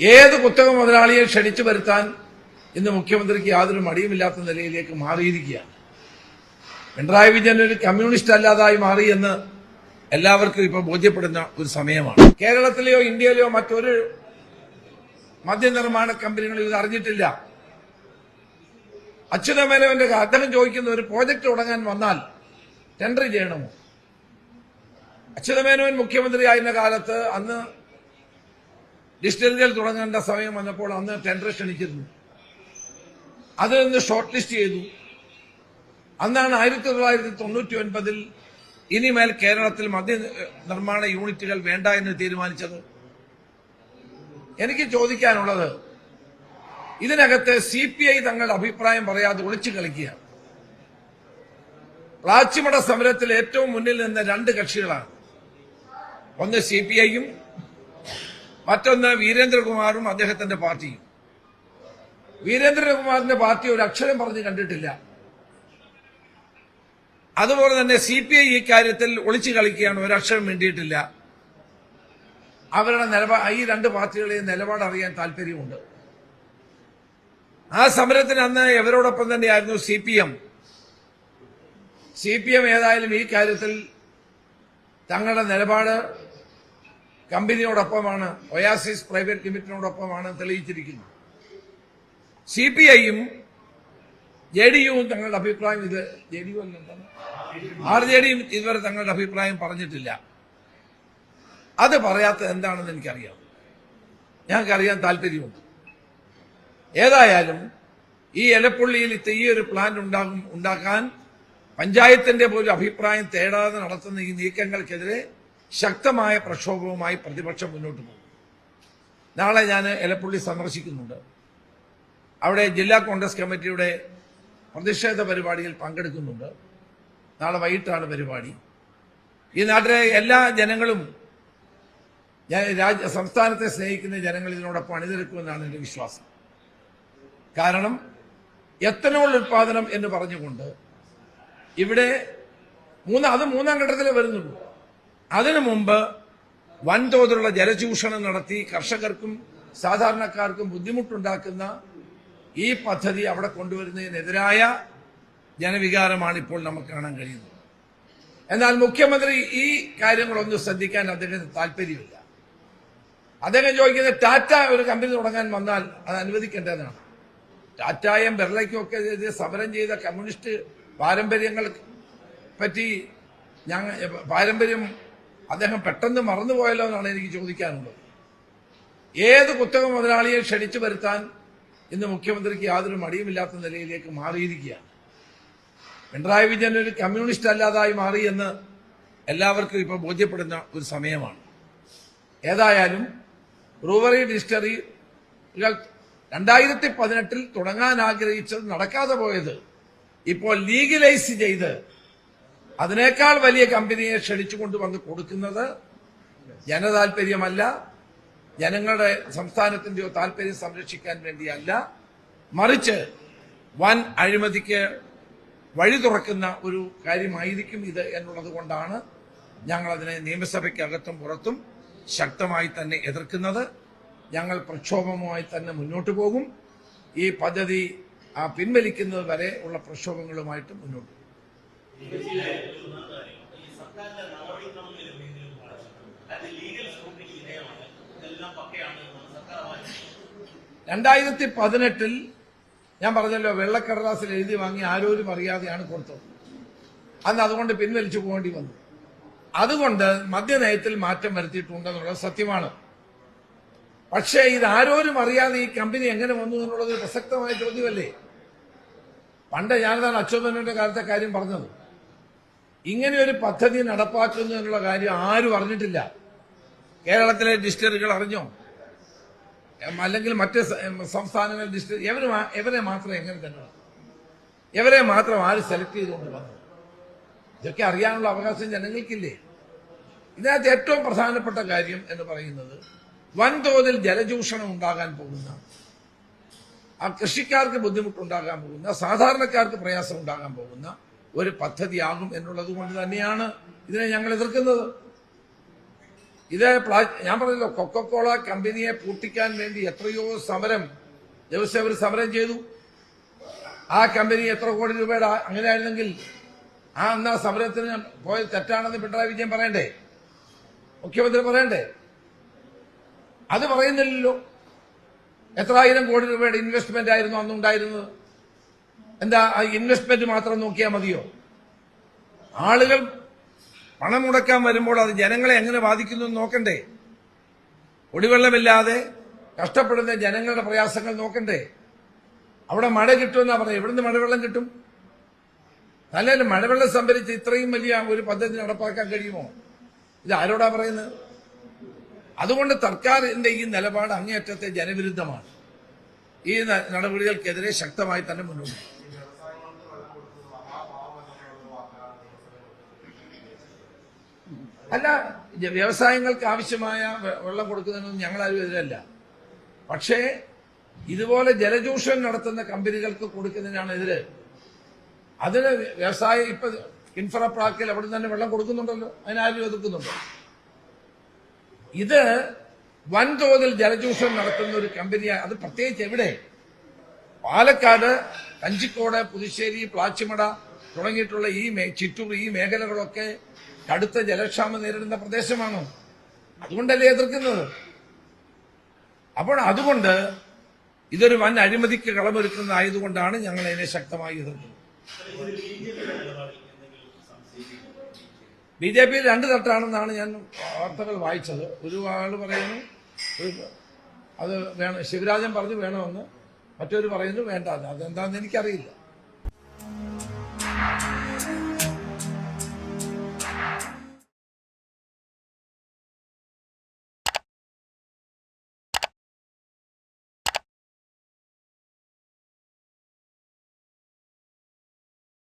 ഏത് കുത്തക മുതലാളിയെ ക്ഷണിച്ചു വരുത്താൻ ഇന്ന് മുഖ്യമന്ത്രിക്ക് യാതൊരു മടിയുമില്ലാത്ത നിലയിലേക്ക് മാറിയിരിക്കുകയാണ്. പിണറായി വിജയൻ ഒരു കമ്മ്യൂണിസ്റ്റ് അല്ലാതായി മാറി എന്ന് എല്ലാവർക്കും ഇപ്പൊ ബോധ്യപ്പെടുന്ന ഒരു സമയമാണ്. കേരളത്തിലെയോ ഇന്ത്യയിലെയോ മറ്റൊരു മദ്യനിർമ്മാണ കമ്പനികളും ഇത് അറിഞ്ഞിട്ടില്ല. അച്യുതമേനോന്റെ അദ്ദേഹം ചോദിക്കുന്ന ഒരു പ്രോജക്റ്റ് തുടങ്ങാൻ വന്നാൽ ടെൻഡർ ചെയ്യണമോ? അച്യുതമേനോൻ മുഖ്യമന്ത്രിയായിരുന്ന കാലത്ത് അന്ന് ഡിസ്റ്റിലറികൾ തുടങ്ങേണ്ട സമയം വന്നപ്പോൾ അന്ന് ടെൻഡർ ക്ഷണിച്ചിരുന്നു. അത് ഇന്ന് ഷോർട്ട് ലിസ്റ്റ് ചെയ്തു. അന്നാണ് ആയിരത്തി തൊള്ളായിരത്തി തൊണ്ണൂറ്റി ഒൻപതിൽ ഇനിമേൽ കേരളത്തിൽ മദ്യ നിർമ്മാണ യൂണിറ്റുകൾ വേണ്ട എന്ന് തീരുമാനിച്ചത്. എനിക്ക് ചോദിക്കാനുള്ളത് ഇതിനകത്ത് സി പി ഐ തങ്ങളുടെ അഭിപ്രായം പറയാതെ ഒളിച്ചു കളിക്കുകയാണ് പ്ലാച്ചിമട സമരത്തിൽ ഏറ്റവും മുന്നിൽ നിന്ന രണ്ട് കക്ഷികളാണ്. ഒന്ന് സി പി ഐയും മറ്റൊന്ന് വീരേന്ദ്രകുമാറും അദ്ദേഹത്തിന്റെ പാർട്ടിയും. വീരേന്ദ്രകുമാറിന്റെ പാർട്ടി ഒരു അക്ഷരം പറഞ്ഞ് കണ്ടിട്ടില്ല. അതുപോലെ തന്നെ സി പി ഐ ഇക്കാര്യത്തിൽ ഒളിച്ചു കളിക്കുകയാണ് ഒരക്ഷരം വേണ്ടിയിട്ടില്ല അവരുടെ നിലപാട് ഈ രണ്ട് പാർട്ടികളെയും നിലപാട് അറിയാൻ താല്പര്യമുണ്ട്. ആ സമരത്തിന് അന്ന് എവരോടൊപ്പം തന്നെയായിരുന്നു C P M. C P M ഏതായാലും ഈ കാര്യത്തിൽ തങ്ങളുടെ നിലപാട് കമ്പനിയോടൊപ്പമാണ് ഒയാസിസ് പ്രൈവറ്റ് ലിമിറ്റഡിനോടൊപ്പമാണ് തെളിയിച്ചിരിക്കുന്നത്. സി പി ഐയും ജെ ഡി യുവും തങ്ങളുടെ അഭിപ്രായം ഇത് ജെ ഡി യു അല്ലെന്താണ് ആർ ജെ ഡിയും ഇതുവരെ തങ്ങളുടെ അഭിപ്രായം പറഞ്ഞിട്ടില്ല. അത് പറയാത്തത് എന്താണെന്ന് എനിക്കറിയാം. ഞങ്ങൾക്കറിയാൻ താല്പര്യമുണ്ട്. ഏതായാലും ഈ എലപ്പുള്ളിയിൽ ഈ ഒരു പ്ലാൻ ഉണ്ടാകും ഉണ്ടാക്കാൻ പഞ്ചായത്തിന്റെ പോലും അഭിപ്രായം തേടാതെ നടത്തുന്ന ഈ നീക്കങ്ങൾക്കെതിരെ ശക്തമായ പ്രക്ഷോഭവുമായി പ്രതിപക്ഷം മുന്നോട്ട് പോകും. നാളെ ഞാൻ എലപ്പുള്ളി സന്ദർശിക്കുന്നുണ്ട്. അവിടെ ജില്ലാ കോൺഗ്രസ് കമ്മിറ്റിയുടെ പ്രതിഷേധ പരിപാടിയിൽ പങ്കെടുക്കുന്നുണ്ട്. നാളെ വൈകിട്ടാണ് പരിപാടി. ഈ നാട്ടിലെ എല്ലാ ജനങ്ങളും ഞാൻ രാജ്യ സംസ്ഥാനത്തെ സ്നേഹിക്കുന്ന ജനങ്ങൾ ഇതിനോടൊപ്പം അണിനിരക്കുമെന്നാണ് എന്റെ വിശ്വാസം. കാരണം എത്തനോൾ ഉൽപാദനം എന്ന് പറഞ്ഞുകൊണ്ട് ഇവിടെ മൂന്ന് അത് മൂന്നാം ഘട്ടത്തിലേ വരുന്നുള്ളൂ. അതിനു മുമ്പ് വൻതോതിലുള്ള ജലചൂഷണം നടത്തി കർഷകർക്കും സാധാരണക്കാർക്കും ബുദ്ധിമുട്ടുണ്ടാക്കുന്ന ഈ പദ്ധതി അവിടെ കൊണ്ടുവരുന്നതിനെതിരായ ജനവികാരമാണ് ഇപ്പോൾ നമുക്ക് കാണാൻ കഴിയുന്നത്. എന്നാൽ മുഖ്യമന്ത്രി ഈ കാര്യങ്ങളൊന്നും ശ്രദ്ധിക്കാൻ അദ്ദേഹത്തിന് താല്പര്യമില്ല. അദ്ദേഹം ചോദിക്കുന്നത് ടാറ്റ ഒരു കമ്പനി തുടങ്ങാൻ വന്നാൽ അത് അനുവദിക്കേണ്ടതാണ്. ടാറ്റായും ബിർളയ്ക്കും ഒക്കെ സമരം ചെയ്ത കമ്മ്യൂണിസ്റ്റ് പാരമ്പര്യങ്ങൾ പറ്റി ഞങ്ങൾ പാരമ്പര്യം അദ്ദേഹം പെട്ടെന്ന് മറന്നുപോയല്ലോ എന്നാണ് എനിക്ക് ചോദിക്കാനുള്ളത്. ഏത് കുത്തക മുതലാളിയെ ക്ഷണിച്ചു വരുത്താൻ ഇന്ന് മുഖ്യമന്ത്രിക്ക് യാതൊരു മടിയുമില്ലാത്ത നിലയിലേക്ക് മാറിയിരിക്കുകയാണ്. പിണറായി വിജയൻ ഒരു കമ്മ്യൂണിസ്റ്റ് അല്ലാതായി മാറി എന്ന് എല്ലാവർക്കും ഇപ്പോൾ ബോധ്യപ്പെടുന്ന ഒരു സമയമാണ്. ഏതായാലും ബ്രൂവറി ഡിസ്റ്ററി രണ്ടായിരത്തി പതിനെട്ടിൽ തുടങ്ങാൻ ആഗ്രഹിച്ചത് നടക്കാതെ പോയത് ഇപ്പോൾ ലീഗലൈസ് ചെയ്ത് അതിനേക്കാൾ വലിയ കമ്പനിയെ ക്ഷണിച്ചുകൊണ്ട് വന്ന് കൊടുക്കുന്നത് ജനതാൽപര്യമല്ല ജനങ്ങളുടെ സംസ്ഥാനത്തിന്റെയോ താല്പര്യം സംരക്ഷിക്കാൻ വേണ്ടിയല്ല. മറിച്ച് വൻ അഴിമതിക്ക് വഴി തുറക്കുന്ന ഒരു കാര്യമായിരിക്കും ഇത് എന്നുള്ളത് കൊണ്ടാണ് ഞങ്ങൾ അതിനെ നിയമസഭയ്ക്കകത്തും പുറത്തും ശക്തമായി തന്നെ എതിർക്കുന്നത്. ഞങ്ങൾ പ്രക്ഷോഭവുമായി തന്നെ മുന്നോട്ട് പോകും. ഈ പദ്ധതി പിൻവലിക്കുന്നത് വരെ ഉള്ള പ്രക്ഷോഭങ്ങളുമായിട്ട് മുന്നോട്ട് പോകും രണ്ടായിരത്തി പതിനെട്ടിൽ ഞാൻ പറഞ്ഞല്ലോ വെള്ളക്കടലാസിൽ എഴുതി വാങ്ങി ആരോരും അറിയാതെയാണ് കൊടുത്തത്. അന്ന് അതുകൊണ്ട് പിൻവലിച്ചു പോകേണ്ടി വന്നു. അതുകൊണ്ട് മദ്യനയത്തിൽ മാറ്റം വരുത്തിയിട്ടുണ്ടെന്നുള്ളത് സത്യമാണ്. പക്ഷേ ഇത് ആരോരും അറിയാതെ ഈ കമ്പനി എങ്ങനെ വന്നു എന്നുള്ളത് പ്രസക്തമായ ചോദ്യമല്ലേ? പണ്ട് ഞാനതാണ് അച്യുതനന്റെ കാലത്തെ കാര്യം പറഞ്ഞത്. ഇങ്ങനെ ഒരു പദ്ധതി നടപ്പാക്കുന്നു എന്നുള്ള കാര്യം ആരും അറിഞ്ഞിട്ടില്ല. കേരളത്തിലെ ഡിസ്റ്ററികൾ അറിഞ്ഞോ? അല്ലെങ്കിൽ മറ്റ് സംസ്ഥാനങ്ങളിൽ ഡിസ്റ്റർ എവര് എവരെ മാത്രം എങ്ങനെ തന്നെ എവരെ മാത്രം ആര് സെലക്ട് ചെയ്തുകൊണ്ട് വന്നു? ഇതൊക്കെ അറിയാനുള്ള അവകാശം ജനങ്ങൾക്കില്ലേ? ഇതിനകത്ത് ഏറ്റവും പ്രധാനപ്പെട്ട കാര്യം എന്ന് പറയുന്നത് വൻതോതിൽ ജലചൂഷണം ഉണ്ടാകാൻ പോകുന്ന ആ കൃഷിക്കാർക്ക് ബുദ്ധിമുട്ടുണ്ടാകാൻ പോകുന്ന സാധാരണക്കാർക്ക് പ്രയാസം ഉണ്ടാകാൻ പോകുന്ന ഒരു പദ്ധതിയാകും എന്നുള്ളത് കൊണ്ട് തന്നെയാണ് ഇതിനെ ഞങ്ങൾ എതിർക്കുന്നത്. ഇത് ഞാൻ പറഞ്ഞല്ലോ കൊക്കക്കോള കമ്പനിയെ പൂട്ടിക്കാൻ വേണ്ടി എത്രയോ സമരം ദിവസം അവർ സമരം ചെയ്തു. ആ കമ്പനി എത്ര കോടി രൂപയുടെ അങ്ങനെ ആയിരുന്നെങ്കിൽ ആ അന്ന് ആ സമരത്തിന് പോയത് തെറ്റാണെന്ന് പിണറായി വിജയൻ പറയണ്ടേ? മുഖ്യമന്ത്രി പറയണ്ടേ? അത് പറയുന്നില്ലല്ലോ. എത്ര ആയിരം കോടി രൂപയുടെ ഇൻവെസ്റ്റ്മെന്റ് ആയിരുന്നു അന്നുണ്ടായിരുന്നത്. എന്താ ഇൻവെസ്റ്റ്മെന്റ് മാത്രം നോക്കിയാൽ മതിയോ? ആളുകൾ പണം മുടക്കാൻ വരുമ്പോൾ അത് ജനങ്ങളെ എങ്ങനെ ബാധിക്കുന്നു എന്ന് നോക്കണ്ടേ? കുടിവെള്ളമില്ലാതെ കഷ്ടപ്പെടുന്ന ജനങ്ങളുടെ പ്രയാസങ്ങൾ നോക്കണ്ടേ? അവിടെ മഴ കിട്ടുമെന്നാ പറഞ്ഞത് എവിടുന്ന് മഴവെള്ളം കിട്ടും? നല്ലതല്ല മഴവെള്ളം സംഭരിച്ച് ഇത്രയും വലിയ ഒരു പദ്ധതി നടപ്പാക്കാൻ കഴിയുമോ? ഇത് ആരോടാ പറയുന്നത്? അതുകൊണ്ട് സർക്കാരിന്റെ ഈ നിലപാട് അങ്ങേയറ്റത്തെ ജനവിരുദ്ധമാണ്. ഈ നടപടികൾക്കെതിരെ ശക്തമായി തന്നെ മുന്നോട്ട് പോകും. അല്ല വ്യവസായങ്ങൾക്ക് ആവശ്യമായ വെള്ളം കൊടുക്കുന്നതിനൊന്നും ഞങ്ങളാരും എതിരല്ല. പക്ഷേ ഇതുപോലെ ജലചൂഷണം നടത്തുന്ന കമ്പനികൾക്ക് കൊടുക്കുന്നതിനാണ് എതിര്. അതിന് വ്യവസായം ഇപ്പൊ ഇൻഫ്ര പാർക്കിൽ അവിടെ തന്നെ വെള്ളം കൊടുക്കുന്നുണ്ടല്ലോ. അതിനാരും എതിർക്കുന്നുണ്ടോ. ഇത് വൻതോതിൽ ജലചൂഷണം നടത്തുന്ന ഒരു കമ്പനിയാണ് അത് പ്രത്യേകിച്ച് എവിടെ? പാലക്കാട് കഞ്ചിക്കോട് പുതുശ്ശേരി പ്ലാച്ചിമട തുടങ്ങിയിട്ടുള്ള ഈ ചിറ്റൂർ ഈ മേഖലകളൊക്കെ കടുത്ത ജലക്ഷാമം നേരിടുന്ന പ്രദേശമാണ്. അതുകൊണ്ടല്ലേ എതിർക്കുന്നത്? അപ്പോൾ അതുകൊണ്ട് ഇതൊരു വൻ അഴിമതിക്ക് കളമൊരുക്കുന്നതായതുകൊണ്ടാണ് ഞങ്ങൾ അതിനെ ശക്തമായി എതിർക്കുന്നത്. ബി ജെ പി രണ്ട് തട്ടാണെന്നാണ് ഞാൻ വാർത്തകൾ വായിച്ചത്. ഒരു ആൾ പറയുന്നു അത് വേണം ശിവരാജൻ പറഞ്ഞു വേണമെന്ന് മറ്റൊരു പറയുന്നു വേണ്ട അതെന്താണെന്ന് എനിക്കറിയില്ല.